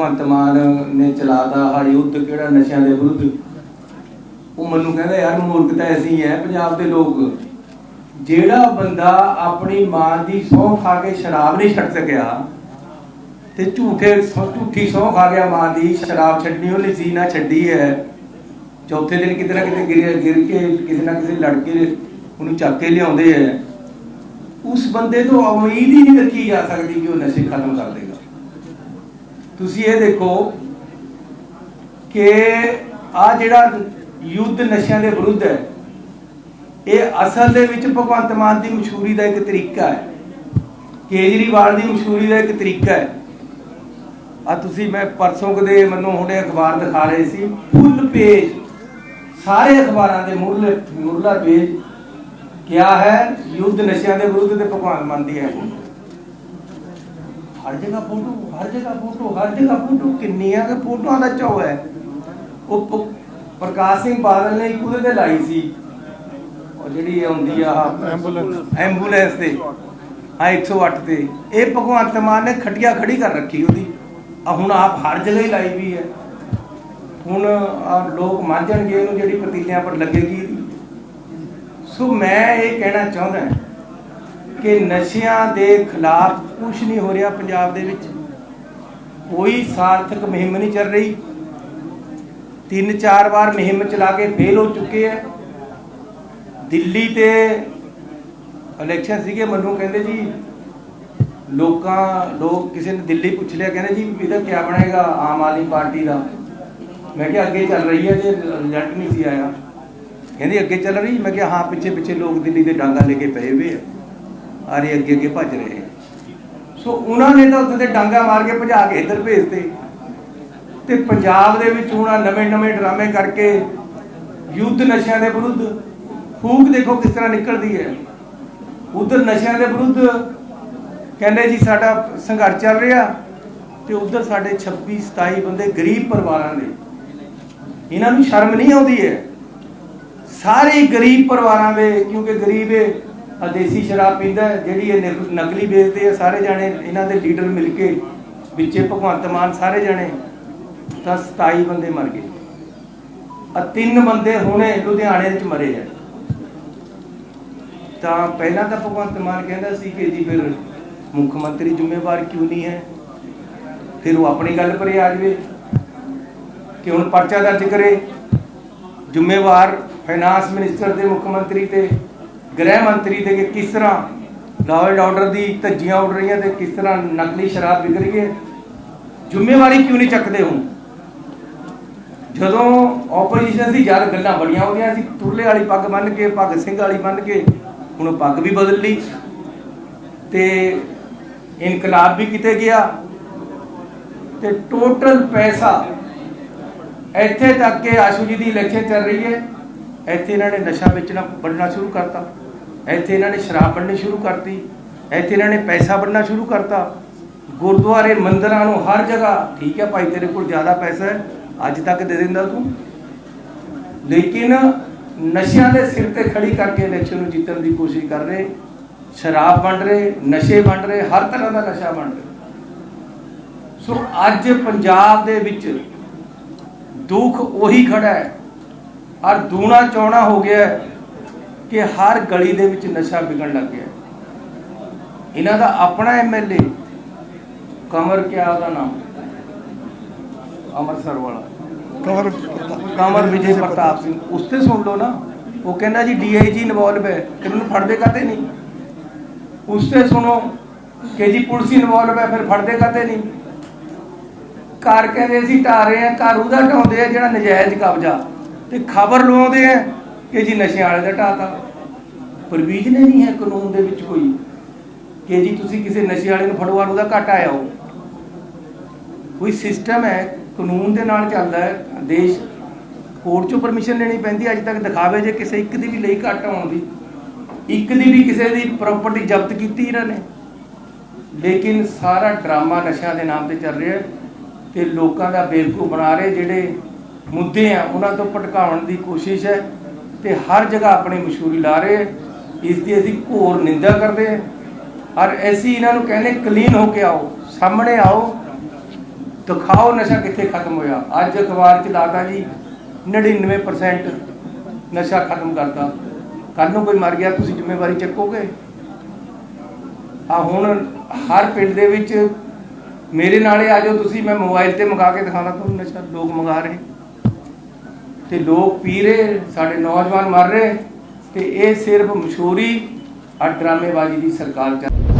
ਭਗਵੰਤ ਮਾਨ ਨੇ ਚਲਾਤਾ ਆਹ ਯੁੱਧ ਕਿਹੜਾ ਨਸ਼ਿਆਂ ਦੇ ਵਿਰੁੱਧ? ਉਹ ਮੈਨੂੰ ਕਹਿੰਦਾ, ਯਾਰ ਮੂਰਖਤਾ ਐਸੀ ਹੈ, ਪੰਜਾਬ ਦੇ ਲੋਕ। ਜਿਹੜਾ ਬੰਦਾ ਆਪਣੀ ਮਾਂ ਦੀ ਸਹੁੰ ਖਾ ਕੇ ਸ਼ਰਾਬ ਨਹੀਂ ਛੱਡ ਸਕਿਆ ਤੇ ਝੂਠੇ ਝੂਠੀ ਸਹੁੰ ਖਾ ਗਿਆ ਮਾਂ ਦੀ, ਸ਼ਰਾਬ ਛੱਡਣੀ ਉਹਨੇ ਸੀ ਨਾ ਛੱਡੀ ਹੈ। ਚੌਥੇ ਦਿਨ ਕਿਤੇ ਨਾ ਕਿਤੇ ਗਿਰ ਗਿਰ ਕੇ ਕਿਸੇ ਨਾ ਕਿਸੇ ਲੜਕੇ ਉਹਨੂੰ ਚੱਕ ਕੇ ਲਿਆਉਂਦੇ ਐ ਉਸ ਬੰਦੇ ਤੋਂ ਉਮੀਦ ਹੀ ਨਹੀਂ ਰੱਖੀ ਜਾ ਸਕਦੀ ਕਿ ਉਹ ਨਸ਼ੇ ਖਤਮ ਕਰ ਦੇਗਾ ਤੁਸੀਂ ਇਹ ਦੇਖੋ ਕਿ ਆ ਜਿਹੜਾ ਯੁੱਧ ਨਸ਼ਿਆਂ ਦੇ ਵਿਰੁੱਧ ਹੈ, ਇਹ ਅਸਲ ਦੇ ਵਿੱਚ ਭਗਵੰਤ ਮਾਨ ਦੀ ਮਸ਼ਹੂਰੀ ਦਾ ਇੱਕ ਤਰੀਕਾ ਹੈ। ਕੇਜਰੀਵਾਲ ਦੀ ਮਸ਼ਹੂਰੀ ਦਾ ਇੱਕ ਤਰੀਕਾ ਹੈ। ਆ ਤੁਸੀਂ ਮੈਂ ਪਰਸੋਂ ਕਦੇ ਮੈਨੂੰ ਹੁਣੇ ਅਖਬਾਰ ਦਿਖਾ ਰਹੇ ਸੀ, ਫੁੱਲ ਪੇਜ, ਸਾਰੇ ਅਖਬਾਰਾਂ ਦੇ ਮੁਰਲੇ ਮੁਰਲਾ ਪੇਜ ਕਿਹਾ ਹੈ, ਯੁੱਧ ਨਸ਼ਿਆਂ ਦੇ ਵਿਰੁੱਧ ਤੇ ਭਗਵਾਨ ਮਾਨ ਦੀ ਹੈ। ਹਰ ਜਗ੍ਹਾ ਫੋਟੋ ਹਰ ਜਗ੍ਹਾ ਫੋਟੋ ਹਰ ਜਗ੍ਹਾ ਫੋਟੋ ਕਿੰਨੀਆਂ ਕਿ ਫੋਟੋਆਂ ਦਾ ਚੌ ਹੈ। ਉਹ ਪ੍ਰਕਾਸ਼ ਸਿੰਘ ਬਾਦਲ ਨੇ ਇੱਕ ਉਹਦੇ ਤੇ ਲਾਈ ਸੀ। ਉਹ ਜਿਹੜੀ ਇਹ ਆ ਐਂਬੂਲੈਂਸ। ਐਂਬੂਲੈਂਸ ਤੇ, ਹਾਂ 108 ਤੇ। ਇਹ ਭਗਵੰਤ ਮਾਨ ਨੇ ਖਟਿਆ ਖੜੀ ਕਰ ਰੱਖੀ ਉਹਦੀ। ਆ ਹੁਣ ਆਪ ਹਰ ਜਗ੍ਹਾ ਹੀ ਲਾਈ ਵੀ ਹੈ। ਹੁਣ ਆ ਲੋਕ ਮੰਨ ਜਾਣਗੇ ਜਿਹੜੀ ਪਤੀਲਿਆਂ ਪਰ ਲੱਗੇਗੀ ਸੋ ਮੈਂ ਇਹ ਕਹਿਣਾ ਚਾਹੁੰਦਾ ਕਿ ਨਸ਼ਿਆਂ ਦੇ ਖਿਲਾਫ ਕੁਝ ਨਹੀਂ ਹੋ ਰਿਹਾ ਪੰਜਾਬ ਦੇ ਵਿੱਚ। ਕੋਈ ਸਾਰਥਕ ਮੁਹਿੰਮ ਨਹੀਂ ਚੱਲ ਰਹੀ। ਤਿੰਨ ਚਾਰ ਵਾਰ ਮੁਹਿੰਮ ਚਲਾ ਕੇ ਫੇਲ ਹੋ ਚੁੱਕੇ ਹੈ ਦਿੱਲੀ ਤੇ ਇਲੈਕਸ਼ਨ ਸੀਗੇ, ਮੈਨੂੰ ਕਹਿੰਦੇ ਜੀ, ਲੋਕਾਂ, ਲੋਕ ਕਿਸੇ ਨੇ ਦਿੱਲੀ ਪੁੱਛ ਲਿਆ, ਕਹਿੰਦੇ ਜੀ ਇਹਦਾ ਕੀ ਬਣੇਗਾ ਆਮ ਆਦਮੀ ਪਾਰਟੀ ਦਾ। ਮੈਂ ਕਿਹਾ, ਅੱਗੇ ਚੱਲ ਰਹੀ ਹੈ ਜੇ ਰਿਜ਼ਲਟ ਨਹੀਂ ਸੀ ਆਇਆ। ਕਹਿੰਦੇ, ਅੱਗੇ ਚੱਲ ਰਹੀ? ਮੈਂ ਕਿਹਾ, ਹਾਂ ਪਿੱਛੇ ਪਿੱਛੇ ਲੋਕ ਦਿੱਲੀ ਦੇ ਡਾਂਗਾ ਲੈ ਕੇ ਪਏ ਹੋਏ ਆ। ਆਰੇ ਅੱਗੇ ਅੱਗੇ ਭੱਜ ਰਹੇ ਸੋ ਉਹਨਾਂ ਨੇ ਤਾਂ ਉੱਥੇ ਤੇ ਡਾਂਗਾ ਮਾਰ ਕੇ ਭਜਾ ਕੇ ਇੱਧਰ ਭੇਜਤੇ। ਤੇ ਪੰਜਾਬ ਦੇ ਵਿੱਚ ਹੁਣ ਨਵੇਂ ਨਵੇਂ ਡਰਾਮੇ ਕਰਕੇ ਯੁੱਧ ਨਸ਼ਿਆਂ ਦੇ ਵਿਰੁੱਧ ਫੂਕ ਦੇਖੋ ਕਿਸ ਤਰ੍ਹਾਂ ਨਿਕਲਦੀ ਹੈ। ਉਧਰ ਨਸ਼ਿਆਂ ਦੇ ਵਿਰੁੱਧ ਕਹਿੰਦੇ ਜੀ ਸਾਡਾ ਸੰਘਰਸ਼ ਚੱਲ ਰਿਹਾ ਤੇ ਉਧਰ ਸਾਡੇ 26 27 ਬੰਦੇ ਗਰੀਬ ਪਰਿਵਾਰਾਂ ਦੇ। ਇਹਨਾਂ ਨੂੰ ਸ਼ਰਮ ਨਹੀਂ ਆਉਂਦੀ ਹੈ। ਸਾਰੇ ਗਰੀਬ ਪਰਿਵਾਰਾਂ ਦੇ, ਕਿਉਂਕਿ ਗਰੀਬ ਇਹ ਆ ਦੇਸੀ ਸ਼ਰਾਬ ਪੀਂਦਾ ਜਿਹੜੀ ਇਹ ਨਕਲੀ ਵੇਚਦੇ ਆ, ਸਾਰੇ ਜਾਣੇ ਇਹਨਾਂ ਦੇ ਲੀਡਰ ਮਿਲ ਕੇ, ਵਿੱਚੇ ਭਗਵੰਤ ਮਾਨ ਸਾਰੇ ਜਾਣੇ, ਤਾਂ 27 ਬੰਦੇ ਮਰ ਗਏ। ਆ ਤਿੰਨ ਬੰਦੇ ਹੁਣੇ ਲੁਧਿਆਣੇ ਵਿੱਚ ਮਰੇ ਆ। ਤਾਂ ਪਹਿਲਾਂ ਤਾਂ ਭਗਵੰਤ ਮਾਨ ਕਹਿੰਦਾ ਸੀ ਕਿ ਜੀ ਫਿਰ ਮੁੱਖ ਮੰਤਰੀ ਜ਼ਿੰਮੇਵਾਰ ਕਿਉਂ ਨਹੀਂ ਹੈ? ਫਿਰ ਉਹ ਆਪਣੀ ਗੱਲ ਪਰੇ ਆ ਜਾਵੇ ਕਿ ਹੁਣ ਪਰਚਾ ਦਰਜ ਕਰੇ। ਜ਼ਿੰਮੇਵਾਰ ਫਾਈਨਾਂਸ ਮਿਨਿਸਟਰ ਦੇ ਮੁੱਖ ਮੰਤਰੀ ਤੇ ਗ੍ਰਹਿ ਮੰਤਰੀ ਦੇ ਕਿ ਕਿਸ ਤਰ੍ਹਾਂ ਲਾਅ ਐਂਡ ਆਰਡਰ ਦੀ ਧੱਜੀਆਂ ਉੱਡ ਰਹੀਆਂ ਤੇ ਕਿਸ ਤਰ੍ਹਾਂ ਨਕਲੀ ਸ਼ਰਾਬ ਵਿਕ ਰਹੀ ਹੈ? ਜ਼ਿੰਮੇਵਾਰੀ ਕਿਉਂ ਨਹੀਂ ਚੱਕਦੇ ਹੁਣ? ਜਦੋਂ ਆਪੋਜੀਸ਼ਨ ਸੀ ਯਾਰ ਗੱਲਾਂ ਬੜੀਆਂ ਹੁੰਦੀਆਂ ਸੀ, ਤੁਰਲੇ ਵਾਲੀ ਪੱਗ ਬੰਨ ਕੇ ਭਗਤ ਸਿੰਘ ਵਾਲੀ ਬੰਨ ਕੇ, ਹੁਣ ਉਹ ਪੱਗ ਵੀ ਬਦਲ ਲਈ। ਤੇ ਇਨਕਲਾਬ ਵੀ ਕਿਤੇ ਗਿਆ। ਤੇ ਟੋਟਲ ਪੈਸਾ ਇੱਥੇ ਤੱਕ ਕਿ ਆਸ਼ੂ ਜੀ ਦੀ ਇਲੈਕਸ਼ਨ ਚੱਲ ਰਹੀ ਹੈ। ਇੱਥੇ ਇਹਨਾਂ ਨੇ ਨਸ਼ਾ ਵੇਚਣਾ ਵੰਡਣਾ ਸ਼ੁਰੂ ਕਰਤਾ। ਇੱਥੇ ਇਹਨਾਂ ਨੇ ਸ਼ਰਾਬ ਵੰਡਣੀ ਸ਼ੁਰੂ ਕਰਤੀ। ਇੱਥੇ ਇਹਨਾਂ ਨੇ ਪੈਸਾ ਵੰਡਣਾ ਸ਼ੁਰੂ ਕਰਤਾ। ਗੁਰਦੁਆਰੇ ਮੰਦਰਾਂ ਨੂੰ ਹਰ ਜਗ੍ਹਾ, ਠੀਕ ਹੈ ਭਾਈ, ਤੇਰੇ ਕੋਲ ਜ਼ਿਆਦਾ ਪੈਸਾ ਹੈ, ਅੱਜ ਤੱਕ ਦੇ ਦਿੰਦਾ ਤੂੰ। ਲੇਕਿਨ ਨਸ਼ਿਆਂ ਦੇ ਸਿਰ ਤੇ ਖੜੀ ਕਰਕੇ ਇਲੈਕਸ਼ਨ ਨੂੰ ਜਿੱਤਣ ਦੀ ਕੋਸ਼ਿਸ਼ ਕਰ ਰਹੇ। ਸ਼ਰਾਬ ਵੰਡ ਰਹੇ, ਨਸ਼ੇ ਵੰਡ ਰਹੇ, ਹਰ ਤਰ੍ਹਾਂ ਦਾ ਨਸ਼ਾ ਵੰਡ ਰਹੇ। ਸੋ ਅੱਜ ਪੰਜਾਬ ਦੇ ਵਿੱਚ ਦੁੱਖ ਉਹੀ ਖੜਾ ਹੈ। ਔਰ ਦੂਣਾ ਚੌਣਾ ਹੋ ਗਿਆ ਹੈ। ਕਿ ਹਰ ਗਲੀ ਦੇ ਵਿੱਚ ਨਸ਼ਾ ਵਿਕਣ ਲੱਗ ਗਿਆ। ਇਹਨਾਂ ਦਾ ਆਪਣਾ ਐਮਐਲਏ ਕਮਰ ਕਿਆ ਉਹਦਾ ਨਾਮ? ਅੰਮ੍ਰਿਤਸਰ ਵਾਲਾ। ਕਵਰ ਕਮਰ ਵਿਜੇ ਪ੍ਰਤਾਪ ਸਿੰਘ। ਉਸ ਤੇ ਸੁਣ ਲਓ ਨਾ। ਉਹ ਕਹਿੰਦਾ ਜੀ ਡੀਆਈਜੀ ਇਨਵੋਲਵ ਹੈ। ਤੇ ਮੈਨੂੰ ਫੜਦੇ ਕਾਤੇ ਨਹੀਂ? ਉਸ ਤੇ ਸੁਣੋ ਕਿ ਜੀ ਪੁਲਿਸ ਇਨਵੋਲਵ ਹੈ ਫਿਰ ਫੜਦੇ ਕਾਤੇ ਨਹੀਂ? ਘਰ ਕਹਿੰਦੇ ਅਸੀਂ ਢਾ ਰਹੇ ਆ ਘਰ ਉਹਦਾ ਢਾਉਂਦੇ ਆ ਜਿਹੜਾ ਨਜਾਇਜ਼ ਕਬਜ਼ਾ। ਤੇ ਖਬਰ ਲਵਾਉਂਦੇ ਆ। ਕਿ ਜੀ ਨਸ਼ਿਆਂ ਵਾਲੇ ਦਾ ਢਾਤਾ। ਪ੍ਰਵੀਜਨ ਨਹੀਂ ਹੈ ਕਾਨੂੰਨ ਦੇ ਵਿੱਚ ਕੋਈ ਕਿ ਜੀ ਤੁਸੀਂ ਕਿਸੇ ਨਸ਼ੇ ਵਾਲੇ ਨੂੰ ਫੜਵਾ ਉਹਦਾ ਘਾਟਾ ਆਓ ਕੋਈ ਸਿਸਟਮ ਹੈ, ਕਾਨੂੰਨ ਦੇ ਨਾਲ ਚੱਲਦਾ ਹੈ। ਦੇਸ਼ ਕੋਰਟ ਚੋਂ ਪਰਮਿਸ਼ਨ ਲੈਣੀ ਪੈਂਦੀ, ਅੱਜ ਤੱਕ ਦਿਖਾਵੇ ਜੇ ਕਿਸੇ ਇੱਕ ਦੀ ਵੀ ਲਈ ਘੱਟ ਆਉਣ ਦੀ। ਇੱਕ ਦੀ ਵੀ ਕਿਸੇ ਦੀ ਪ੍ਰਾਪਰਟੀ ਜ਼ਬਤ ਕੀਤੀ ਇਹਨਾਂ ਨੇ। ਲੇਕਿਨ ਸਾਰਾ ਡਰਾਮਾ ਨਸ਼ਿਆਂ ਦੇ ਨਾਮ ਤੇ ਚੱਲ ਰਿਹਾ ਹੈ ਤੇ ਲੋਕਾਂ ਦਾ ਬੇਵਕੂਫ ਬਣਾ ਰਹੇ ਜਿਹੜੇ ਮੁੱਦੇ ਆ, ਉਹਨਾਂ ਤੋਂ ਭਟਕਾਉਣ ਦੀ ਕੋਸ਼ਿਸ਼ ਹੈ। ਤੇ ਹਰ ਜਗ੍ਹਾ ਆਪਣੀ ਮਸ਼ਹੂਰੀ ਲਾ ਰਹੇ ਹੈ। ਇਸ ਦੀ ਅਸੀਂ ਘੋਰ ਨਿੰਦਾ ਕਰਦੇ ਹਾਂ ਔਰ ਅਸੀਂ ਇਹਨਾਂ ਨੂੰ ਕਹਿੰਦੇ ਕਲੀਨ ਹੋ ਕੇ ਆਓ, ਸਾਹਮਣੇ ਆਓ, ਦਿਖਾਓ ਨਸ਼ਾ ਕਿੱਥੇ ਖਤਮ ਹੋਇਆ। ਅੱਜ ਅਖਬਾਰ 'ਚ ਲਾਤਾ ਜੀ 99% ਨਸ਼ਾ ਖਤਮ ਕਰਤਾ। ਕੱਲ ਨੂੰ ਕੋਈ ਮਰ ਗਿਆ, ਤੁਸੀਂ ਜ਼ਿੰਮੇਵਾਰੀ ਚੱਕੋਗੇ? ਆ ਹੁਣ ਹਰ ਪਿੰਡ ਦੇ ਵਿੱਚ ਮੇਰੇ ਨਾਲੇ ਆ ਜਾਓ ਤੁਸੀਂ, ਮੈਂ ਮੋਬਾਈਲ ਤੇ ਮੰਗਾ ਕੇ ਦਿਖਾਣਾ ਤੁਹਾਨੂੰ ਨਸ਼ਾ, ਲੋਕ ਮੰਗਾ ਰਹੇ। ਤੇ ਲੋਕ ਪੀ ਰਹੇ, ਸਾਡੇ ਨੌਜਵਾਨ ਮਰ ਰਹੇ, ਤੇ ਇਹ ਸਿਰਫ ਮਸ਼ਹੂਰੀ ਔਰ ਡਰਾਮੇਬਾਜ਼ੀ ਦੀ ਸਰਕਾਰ ਚੱਲ